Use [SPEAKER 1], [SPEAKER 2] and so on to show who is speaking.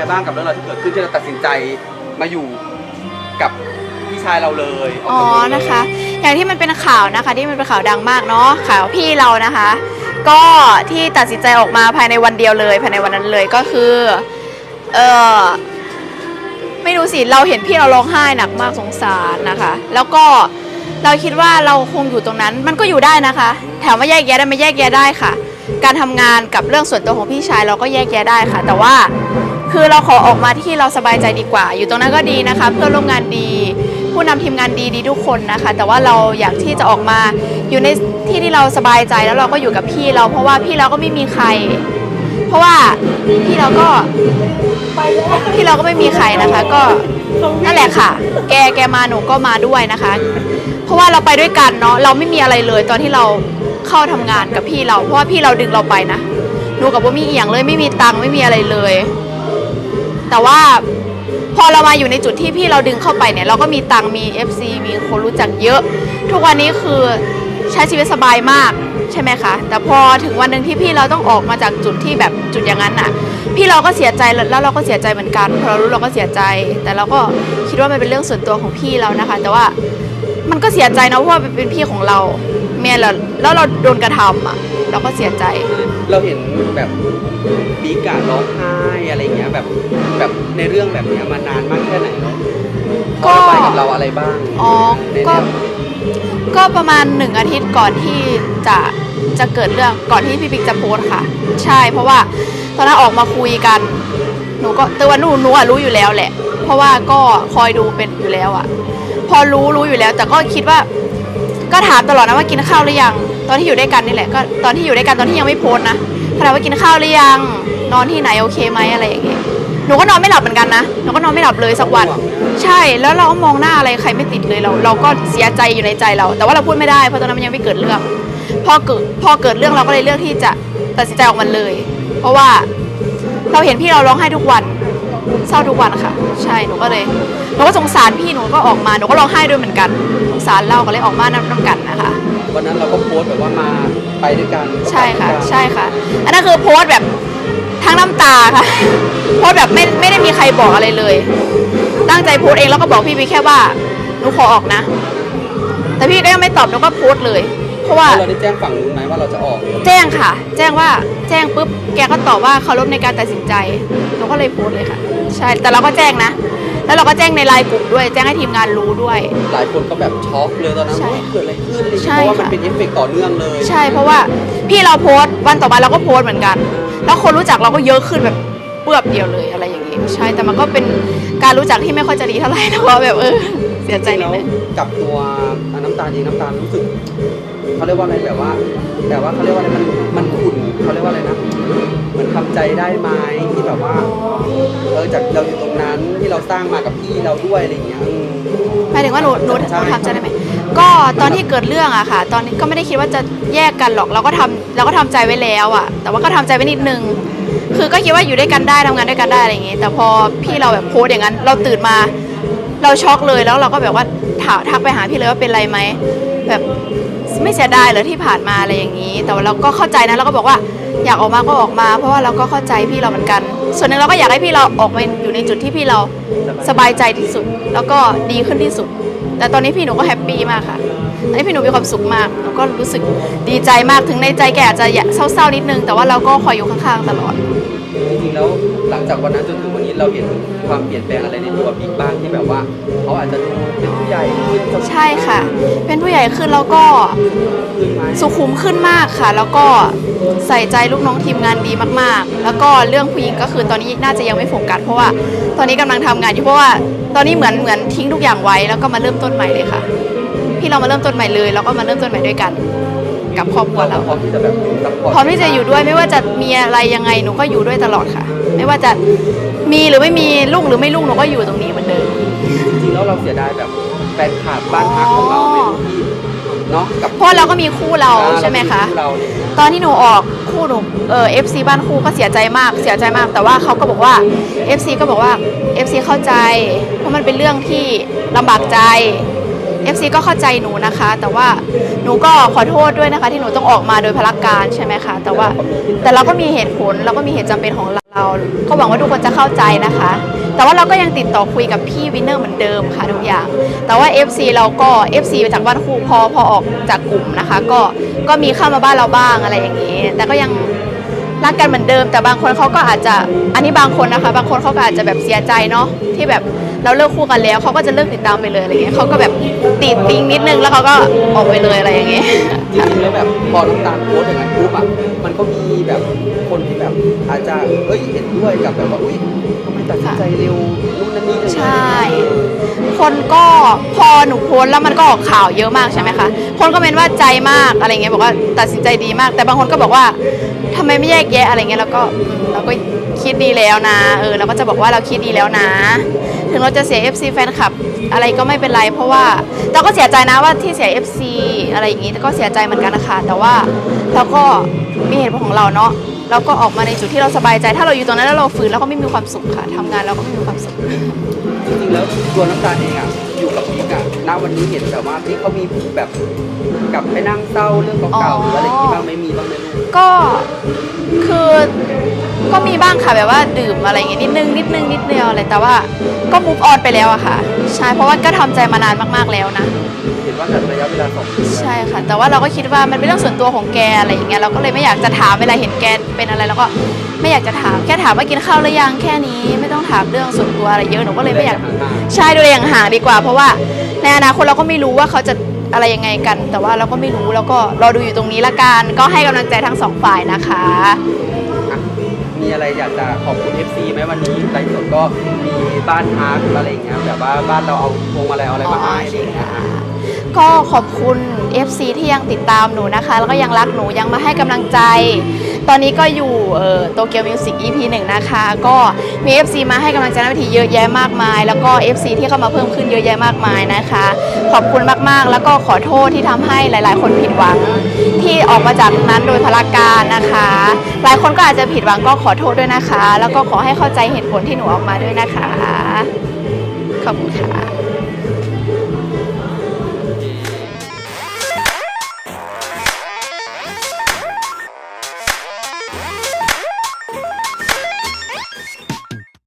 [SPEAKER 1] ไงบ้างกับเรื่องราวที่เกิดขึ้นที่เราตัดสินใจมาอยู่กับพี่ชายเราเลย
[SPEAKER 2] อ๋อนะคะ อย่างที่มันเป็นข่าวนะคะ ที่มันเป็นข่าวดังมากเนาะข่าวพี่เรานะคะ ก็ที่ตัดสินใจออกมาภายในวันเดียวเลย ภายในวันนั้นเลยก็คือเออไม่รู้สิเราเห็นพี่เราร้องไห้หนักมากสงสารนะคะ แล้วก็เราคิดว่าเราคงอยู่ตรงนั้นมันก็อยู่ได้นะคะถามว่าแยกแยะได้ไหมแยกแยะได้ค่ะ การทำงานกับเรื่องส่วนตัวของพี่ชายเราก็แยกแยะได้ค่ะ แต่ว่า คือเราขอออกมาที่เราสบายใจดีกว่า อยู่ตรงนั้นก็ดีนะคะ เพื่อนร่วมงานดี ผู้นำทีมงานดีดีทุกคนนะคะ แต่ว่าเราอยากที่จะออกมาอยู่ในที่ที่เราสบายใจแล้วเราก็อยู่กับพี่เรา เพราะว่าพี่เราก็ไม่มีใคร เพราะว่าพี่เราก็พี่เราก็ไม่มีใครนะคะ ก็นั่นแหละค่ะ แกแกมาหนูก็มาด้วยนะคะ เพราะว่าเราไปด้วยกันเนาะเราไม่มีอะไรเลยตอนที่เราเข้าทำงานกับพี่เรา เพราะว่าพี่เราดึงเราไปนะหนูกับว่ามีเอียงเลยไม่มีตังค์ไม่มีอะไรเลย แต่ว่าพอเรามาอยู่ในจุดที่พี่เราดึงเข้าไปเนี่ย เราก็มีตังมี FC มีคนรู้จักเยอะ ทุกวันนี้คือใช้ชีวิตสบายมากใช่ไหมคะ แต่พอถึงวันหนึ่งที่พี่เราต้องออกมาจากจุดที่แบบจุดอย่างนั้นน่ะ พี่เราก็เสียใจแล้วเราก็เสียใจเหมือนกันพอเรารู้เราก็เสียใจ แต่เราก็คิดว่ามันเป็นเรื่องส่วนตัวของพี่เรานะคะ แต่ว่ามันก็เสียใจนะเพราะว่าเป็นพี่ของเราเมียเราแล้วเราโดนกระทำอะ เราก็เสียใจ
[SPEAKER 1] เราเห็นแบบบีการ้องไห้อะไรเงี้ยแบบแบบในเรื่องแบบเนี้ยมานานมากแค่ไหนเนาะ
[SPEAKER 2] ก็
[SPEAKER 1] เขาระบายกับเราอะไรบ้าง
[SPEAKER 2] อ๋อ
[SPEAKER 1] ใน
[SPEAKER 2] ก็
[SPEAKER 1] เรื่อง
[SPEAKER 2] ก็ประมาณหนึ่งอาทิตย์ก่อนที่จะจะเกิดเรื่องก่อนที่พี่บิ๊กจะโพสต์ค่ะ ใช่เพราะว่าตอนนั้นออกมาคุยกันหนูก็แต่ว่าหนูหนูอะรู้อยู่แล้วแหละ เพราะว่าก็คอยดูเป็นอยู่แล้วอะพอรู้รู้อยู่แล้ว แต่ก็คิดว่า ก็ถามตลอดนะว่ากินข้าวหรือยัง ตอนที่อยู่ด้วยกันนี่แหละ ก็ตอนที่อยู่ด้วยกันตอนที่ยังไม่โพสต์นะถามว่ากินข้าวหรือยัง นอนที่ไหนโอเคไหมอะไรอย่างเงี้ย หนูก็นอนไม่หลับเหมือนกันนะ หนูก็นอนไม่หลับเลยสักวัน ใช่ แล้วเราก็มองหน้าอะไรใครไม่ติดเลยเรา เราก็เสียใจอยู่ในใจเรา แต่ว่าเราพูดไม่ได้เพราะตอนนั้นมันยังไม่เกิดเรื่อง พอเกิด พอเกิดเรื่องเราก็เลยเลือกที่จะตัดสินใจออกมาเลย เพราะว่าเราเห็นพี่เราร้องไห้ทุกวัน เศร้าทุกวันค่ะ ใช่หนูก็เลยหนูก็สงสารพี่หนูก็ออกมาหนูก็ร้องไห้ด้วยเหมือนกันสงสารเราก็เลยออกมาน้ำน้ำกันนะคะ
[SPEAKER 1] วันนั้นเราก็โพสต์แบบว่ามาไปด้วยกัน
[SPEAKER 2] ใช่ค่ะ
[SPEAKER 1] ไปด้วยกัน
[SPEAKER 2] ใช่ค่ะ อันนั้นคือโพสต์แบบทั้งน้ำตาค่ะ โพสต์แบบไม่ไม่ได้มีใครบอกอะไรเลย ตั้งใจโพสต์เองแล้วก็บอกพี่บีแค่ว่าหนูขอออกนะ แต่พี่ก็ยังไม่ตอบหนูก็โพสต์เลยเพ ราะว่า
[SPEAKER 1] แล้วเราได้แจ้งฝั่งนู้นไหมว่าเราจะออก
[SPEAKER 2] แจ้งค่ะ แจ้งว่าแจ้งปุ๊บแกก็ตอบว่าเคารพในการตัดสินใจหนูก็เลยโพสต์เลยค่ะ ใช่แต่เราก็แจ้งนะ แล้วเราก็แจ้งในไลน์กลุ่มด้วย แจ้งให้ทีมงานรู้ด้วย
[SPEAKER 1] หลายคนก็แบบช็อกเลยตอนนั้น
[SPEAKER 2] ใช่
[SPEAKER 1] ว่าเกิดอะไรขึ้นอะไรอย่าง
[SPEAKER 2] ใช่
[SPEAKER 1] เงี้ยเพราะว่ามัน
[SPEAKER 2] ค่ะ
[SPEAKER 1] เป็นเอฟเฟกต์ต่อเนื่องเลย
[SPEAKER 2] ใช่เพราะว่าพี่เราโพสต์วันต่อมาเราก็โพสต์เหมือนกัน แล้วคนรู้จักเราก็เยอะขึ้นแบบ เปื้อบเดียวเลยอะไรอย่างงี้ใช่แต่มันก็เป็นการรู้จักที่ไม่ค่อยจะดีเท่าไหร่นะว่าแบบเออเสียใจนิ
[SPEAKER 1] แล้
[SPEAKER 2] ด
[SPEAKER 1] ว
[SPEAKER 2] นึง
[SPEAKER 1] กับตัวน้ำตาลเองน้ำตาลรู้สึกเขาเรียกว่าอะไรแบบว่าแบบว่าเขาเรียกว่าอะไรมันมันขุ่นเขาเรียกว่าอะไรนะเหมือนทำใจได้ไหมที่แบบว่าเออจากเราอยู่ตรงนั้นที่เราสร้างมากับพี่เราด้วยอะไรอย่างเงี้ยอืม
[SPEAKER 2] หมายถึงว่าหนูหนูห
[SPEAKER 1] ใช่
[SPEAKER 2] นูทำใจได้ไหมก็ตอนที่เกิดเรื่องอะค่ะ ตอนนี้ก็ไม่ได้คิดว่าจะแยกกันหรอก เราก็ทำเราก็ทำใจไว้แล้วอะแต่ว่าก็ทำใจไว้นิดนึง คือก็คิดว่าอยู่ด้วยกันได้ทำงานด้วยกันได้อะไรอย่างงี้ แต่พอพี่เราแบบโพสต์อย่างนั้น เราตื่นมา เราช็อกเลยแล้วเราก็แบบว่าถามทักไปหาพี่เลยว่าเป็นไรไหมแบบไม่เสียดายเหรอที่ผ่านมาอะไรอย่างนี้ แต่ว่าเราก็เข้าใจนะเราก็บอกว่าอยากออกมาก็ออกมา เพราะว่าเราก็เข้าใจพี่เราเหมือนกัน ส่วนหนึ่งเราก็อยากให้พี่เราออกมาอยู่ในจุดที่พี่เราสบายใจที่สุด แล้วก็ดีขึ้นที่สุด แต่ตอนนี้พี่หนูก็แฮปปี้มากค่ะ ตอนนี้พี่หนูมีความสุขมากหนูก็รู้สึกดีใจมากถึงในใจแกอาจจะอยากเศร้าๆนิดนึง แต่ว่าเราก็คอยอยู่ข้างๆตลอด
[SPEAKER 1] จริงๆแล้วหลังจากวันนั้นจนถึงวันนี้เราเห็นความเปลี่ยนแปลงอะไรในตัวบิ๊กบ้างที่แบบว่าเขาอาจจะดูเป็นผู้ใหญ่ขึ้นสม
[SPEAKER 2] ใช่ค่ะ เป็นผู้ใหญ่ขึ้นแล้วก็
[SPEAKER 1] ขึ้นไหม
[SPEAKER 2] สุขุมขึ้นมากค่ะ แล้วก็ใส่ใจลูกน้องทีมงานดีมากๆ แล้วก็เรื่องผู้หญิงก็คือตอนนี้น่าจะยังไม่โฟกัสเพราะว่า ตอนนี้กำลังทำงานอยู่เพราะว่า ตอนนี้เหมือนเหมือนทิ้งทุกอย่างไว้แล้วก็มาเริ่มต้นใหม่เลยค่ะ พี่เรามาเริ่มต้นใหม่เลย แล้วก็มาเริ่มต้นใหม่ด้วยกัน กับครอบครัวเรา
[SPEAKER 1] พร้อมที่จะแบบซัพพอร์ต
[SPEAKER 2] พร้อมที่จะอยู่ด้วยไม่ว่าจะมีอะไรยังไงหนูก็อยู่ด้วยตลอดค่ะ ไม่ว่าจะมีหรือไม่มีลูกหรือไม่ลูกหนูก็อยู่ตรงนี้เหมือนเดิม
[SPEAKER 1] จริงๆแล้วเราเสียดายแบบแฟนคลับบ้านพักของเราไหมพี่เนาะกับ
[SPEAKER 2] เพราะเราก็มีคู่เราใช่ไหมคะ
[SPEAKER 1] เราเนี่ย
[SPEAKER 2] ตอนที่หนูออกคู่หนูเออฟซีบ้านคู่ก็เสียใจมากเสียใจมาก แต่ว่าเขาก็บอกว่า FC ก็บอกว่า FC เข้าใจ เพราะมันเป็นเรื่องที่ลำบากใจ FC ก็เข้าใจหนูนะคะ แต่ว่าหนูก็ขอโทษด้วยนะคะ ที่หนูต้องออกมาโดยพลักการใช่ไหมคะแต่ว่าแต่เราก็มีเหตุผลเราก็มีเหตุจำเป็นของเราเราก็หวังว่าทุกคนจะเข้าใจนะคะ แต่ว่าเราก็ยังติดต่อคุยกับพี่วินเนอร์เหมือนเดิมค่ะทุกอย่าง แต่ว่า FC เราก็ FC มาจากบ้านครูพอพอออกจากกลุ่มนะคะ ก็ก็มีเข้ามาบ้านเราบ้างอะไรอย่างนี้ แต่ก็ยัง รักกันเหมือนเดิม แต่บางคนเขาก็อาจจะอันนี้บางคนนะคะ บางคนเขาก็อาจจะแบบเสียใจเนาะที่แบบเราเลิกคู่กันแล้วเขาก็จะเลิกติดตามไปเลยอะไรอย่างเงี้ยเขาก็แบบติดติงนิดนึงแล้วเขาก็ออกไปเลยอะไรอย่างเงี้ย
[SPEAKER 1] จริงๆแล้วแบบพอน้ำตาลโพสต์อย่างนั้นปุ๊บอะมันก็มีแบบคนที่แบบอาจจะเอ้ยเห็นด้วยกับแบบว่าอุ้ยทำไมตัดสินใจเร็วนู่นนั่นนี่จังเลย
[SPEAKER 2] ใช่ คนก็พอหนูโพสต์แล้วมันก็ออกข่าวเยอะมากใช่ไหมคะ คนก็เป็นว่าใจมากอะไรเงี้ยบอกว่าตัดสินใจดีมาก แต่บางคนก็บอกว่าทำไมไม่แยกแยะอะไรเงี้ยแล้วก็เราก็คิดดีแล้วนะเออเราก็จะบอกว่าเราคิดดีแล้วนะ ถึงเราจะเสีย FC แฟนคลับอะไรก็ไม่เป็นไร เพราะว่าเราก็เสียใจนะว่าที่เสีย FC อะไรอย่างงี้แต่ก็เสียใจเหมือนกันนะคะแต่ว่าเราก็มีเหตุผลของเราเนาะ เราก็ออกมาในจุดที่เราสบายใจ ถ้าเราอยู่ตรงนั้นแล้วเราฝืนเราก็ไม่มีความสุขค่ะทำงานเราก็ไม่มีความสุข
[SPEAKER 1] จริงๆแล้วตัวน้ำตาลเองอะอยู่กับพีกอะณวันนี้เห็นแบบว่าพีกเขามีแบบกลับไปนั่งเศร้าเรื่องเก่าๆหรืออะไรอย่างงี้บ้างไหม่มีบ้างไหมลูก
[SPEAKER 2] ก็คือ ก็มีบ้างค่ะแบบว่าดื่มอะไรอย่างเงี้ยนิดนึงนิดนึงนิดเดียวอะไรแต่ว่าก็มูฟออนไปแล้วอะค่ะ ใช่เพราะว่าก็ทำใจมานานมากๆแล้วนะ
[SPEAKER 1] เห็นว่าจัดระยะเวลาสองปีแล้ว
[SPEAKER 2] ใช่ค่ะ แต่ว่าเราก็คิดว่ามันเป็นเรื่องส่วนตัวของแกอะไรอย่างเงี้ยเราก็เลยไม่อยากจะถามเวลาเห็นแกเป็นอะไรแล้วก็ไม่อยากจะถามแค่ถามว่ากินข้าวหรือยังแค่นี้ไม่ต้องถามเรื่องส่วนตัวอะไรเยอะหนูก็เลยไม่อยาก ใช่ดูแลอย่างห่างดีกว่า เพราะว่าในอนาคตเราก็ไม่รู้ว่าเขาจะอะไรยังไงกัน แต่ว่าเราก็ไม่รู้แล้วก็รอดูอยู่ตรงนี้ละกันก็ให้กำลังใจทั้งสองฝ่ายนะคะ
[SPEAKER 1] อะ มีอะไรอยากจะขอบคุณ FC ไหมวันนี้ไลฟ์สดก็มีบ้านพักอะไรอย่างเงี้ยแบบว่าบ้านเราเอาพวงมาลัยเอาอะไรมาให้อะไรอย่างเงี้ยอะ
[SPEAKER 2] ก็ขอบคุณ FC ที่ยังติดตามหนูนะคะ แล้วก็ยังรักหนูยังมาให้กำลังใจ ตอนนี้ก็อยู่โตเกียวมิวสิก EP หนึ่งนะคะ ก็มี FC มาให้กำลังใจในวิธีเยอะแยะมากมาย แล้วก็ FC ที่เข้ามาเพิ่มขึ้นเยอะแยะมากมายนะคะ ขอบคุณมากๆ แล้วก็ขอโทษที่ทำให้หลาย ๆ คนผิดหวัง ที่ออกมาจากนั้นโดยพลการนะคะ หลายคนก็อาจจะผิดหวังก็ขอโทษด้วยนะคะ แล้วก็ขอให้เข้าใจเหตุผลที่หนูออกมาด้วยนะคะ ขอบคุณค่ะ